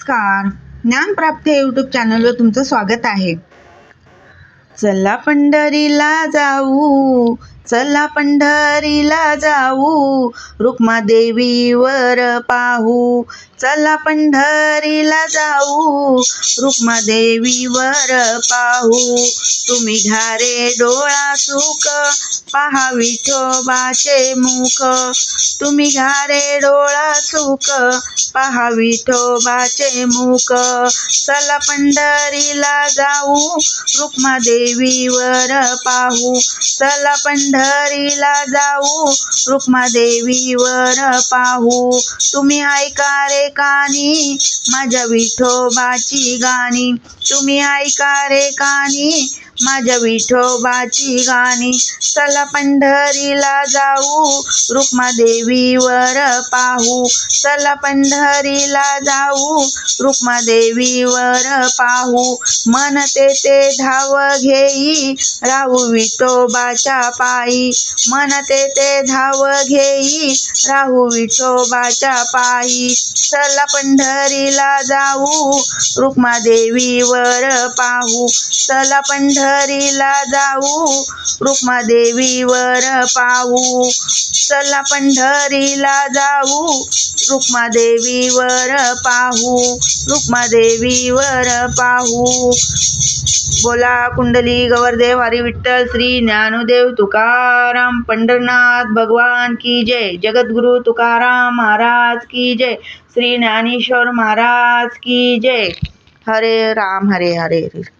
नमस्कार. ज्ञानप्राप्ती यूट्यूब चॅनलवर तुमचं स्वागत आहे. चला पंढरीला जाऊ चला पंढरीला जाऊ रुक्मादेवीवर पाहू. चला पंढरीला जाऊ रुक्मादेवीवर पाहू. तुम्ही घारे डोळा सुख पहा विठोबाचे मुख. तुम्ही घारे डोळा सुख पहा विठोबाचे मुख चला पंढरीला जाऊ रुक्मादेवीवर पाहू. चला पंढरीला जाऊ रुक्मादेवीवर पाहू. तुम्ही ऐका रे कानी माझ्या विठोबाची गाणी. तुम्ही ऐका रे कानी माझ्या विठोबाची गाणी. चला पंढरीला जाऊ रुक्मादेवीवर पाहू. चला पंढरीला जाऊ रुक्मादेवीवर पाहू. म्हणते ते धाव घेई राहू विठोबाच्या पायी. म्हणते ते धाव घेई राहू विठोबाच्या पायी. चला पंढरीला जाऊ रुक्मादेवीवर पाहू. चला पंढरीला जाऊ रुक्मादेवीवर पाहू. चला पंढरीला जाऊ रुक्मादेवीवर पाहू. रुक्मादेवीवर पाहू. बोला कुंडली गवरदेव हरी विठ्ठल श्री ज्ञानदेव तुकाराम पंढरनाथ भगवान की जय. जगद्गुरु तुकाराम महाराज की जय. श्री ज्ञानेश्वर महाराज की जय. हरे राम हरे हरे.